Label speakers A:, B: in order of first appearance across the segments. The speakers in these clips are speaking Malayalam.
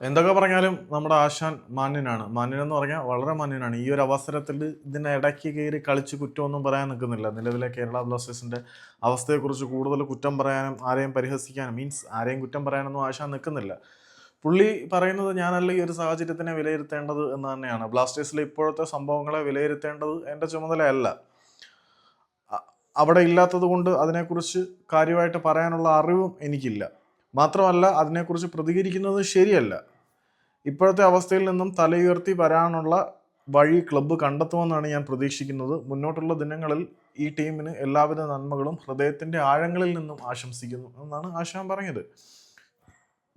A: എന്തൊക്കെ പറഞ്ഞാലും നമ്മുടെ ആശാൻ മാന്യനാണ്. മാന്യൻ എന്ന് പറഞ്ഞാൽ വളരെ മാന്യനാണ്. ഈ ഒരു അവസരത്തിൽ ഇതിനെ ഇടയ്ക്ക് കയറി കളിച്ച് കുറ്റമൊന്നും പറയാൻ നിൽക്കുന്നില്ല. നിലവിലെ കേരള ബ്ലാസ്റ്റേഴ്സിന്റെ അവസ്ഥയെക്കുറിച്ച് കൂടുതൽ കുറ്റം പറയാനും ആരെയും പരിഹസിക്കാനും മീൻസ് ആരെയും കുറ്റം പറയാനൊന്നും ആശാൻ നിൽക്കുന്നില്ല. പുള്ളി പറയുന്നത് ഞാനല്ല ഈ ഒരു സാഹചര്യത്തിനെ വിലയിരുത്തേണ്ടത് എന്ന് തന്നെയാണ്. ബ്ലാസ്റ്റേഴ്സിലെ ഇപ്പോഴത്തെ സംഭവങ്ങളെ വിലയിരുത്തേണ്ടത് എന്റെ ചുമതലയല്ല. അവിടെ ഇല്ലാത്തത് കൊണ്ട് അതിനെക്കുറിച്ച് കാര്യമായിട്ട് പറയാനുള്ള അറിവും എനിക്കില്ല. മാത്രമല്ല അതിനെക്കുറിച്ച് പ്രതികരിക്കുന്നത് ശരിയല്ല. ഇപ്പോഴത്തെ അവസ്ഥയിൽ നിന്നും തലയുയർത്തി വരാനുള്ള വഴി ക്ലബ്ബ് കണ്ടെത്തുമെന്നാണ് ഞാൻ പ്രതീക്ഷിക്കുന്നത്. മുന്നോട്ടുള്ള ദിനങ്ങളിൽ ഈ ടീമിന് എല്ലാവിധ നന്മകളും ഹൃദയത്തിന്റെ ആഴങ്ങളിൽ നിന്നും ആശംസിക്കുന്നു എന്നാണ് ആശാൻ പറഞ്ഞത്.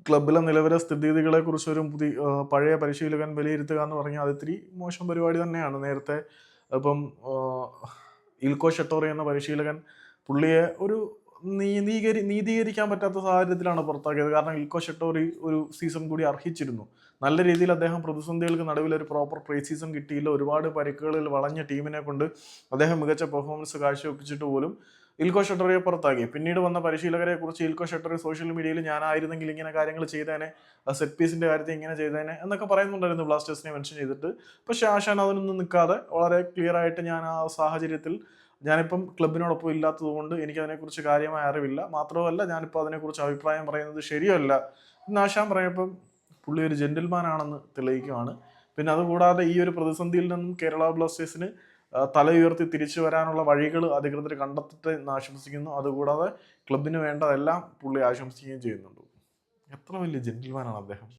A: ക്ലബിലെ നിലവിലെ സ്ഥിതിഗതികളെ കുറിച്ച് ഒരു പുതിയ പഴയ പരിശീലകൻ വിലയിരുത്തുക എന്ന് പറഞ്ഞാൽ അത് ഇത്തിരി മോശം പരിപാടി തന്നെയാണ്. നേരത്തെ ഇപ്പം ഇൽക്കോ ഷെട്ടോറി എന്ന പരിശീലകൻ പുള്ളിയെ ഒരു നീതീകരി നീതീകരിക്കാൻ പറ്റാത്ത സാഹചര്യത്തിലാണ് പുറത്താക്കിയത്. കാരണം ഇൽക്കോ ഷെട്ടോറി ഒരു സീസൺ കൂടി അർഹിച്ചിരുന്നു. നല്ല രീതിയിൽ അദ്ദേഹം പ്രതിസന്ധികൾക്ക് നടുവിൽ ഒരു പ്രോപ്പർ പ്രീ സീസൺ കിട്ടിയില്ല. ഒരുപാട് പരിക്കുകളിൽ വളഞ്ഞ ടീമിനെ കൊണ്ട് അദ്ദേഹം മികച്ച പെർഫോമൻസ് കാഴ്ചവെപ്പിച്ചിട്ട് പോലും ഇൽക്കോ ഷെട്ടറിയെ പുറത്താക്കി. പിന്നീട് വന്ന പരിശീലകരെ കുറിച്ച് ഇൽക്കോ ഷെട്ടറി സോഷ്യൽ മീഡിയയിൽ ഞാനായിരുന്നെങ്കിൽ ഇങ്ങനെ കാര്യങ്ങൾ ചെയ്തേനെ സെറ്റ് പീസിന്റെ കാര്യത്തിൽ ഇങ്ങനെ ചെയ്തേനെ എന്നൊക്കെ പറയുന്നുണ്ടായിരുന്നു ബ്ലാസ്റ്റേഴ്സിനെ മെൻഷൻ ചെയ്തിട്ട്. പക്ഷെ ആശാൻ അതിനൊന്നും നിൽക്കാതെ വളരെ ക്ലിയർ ആയിട്ട് ഞാൻ ആ സാഹചര്യത്തിൽ ഞാനിപ്പം ക്ലബിനോടൊപ്പം ഇല്ലാത്തതുകൊണ്ട് എനിക്ക് അതിനെക്കുറിച്ച് കാര്യമായ അറിവില്ല. മാത്രമല്ല ഞാനിപ്പോൾ അതിനെക്കുറിച്ച് അഭിപ്രായം പറയുന്നത് ശരിയല്ല എന്ന് ആശാൻ പറയപ്പം പുള്ളി ഒരു ജെന്റിൽമാനാണെന്ന് തെളിയിക്കുകയാണ്. പിന്നെ അതുകൂടാതെ ഈ ഒരു പ്രതിസന്ധിയിൽ നിന്നും കേരള ബ്ലാസ്റ്റേഴ്സിന് തല ഉയർത്തി തിരിച്ചു വരാനുള്ള വഴികൾ അധികൃതർ കണ്ടെത്തിട്ട് എന്ന് ആശംസിക്കുന്നു. അതുകൂടാതെ ക്ലബിന് വേണ്ടതെല്ലാം പുള്ളി ആശംസിക്കുകയും ചെയ്യുന്നുണ്ട്. എത്ര വലിയ ജെന്റിൽമാനാണ് അദ്ദേഹം?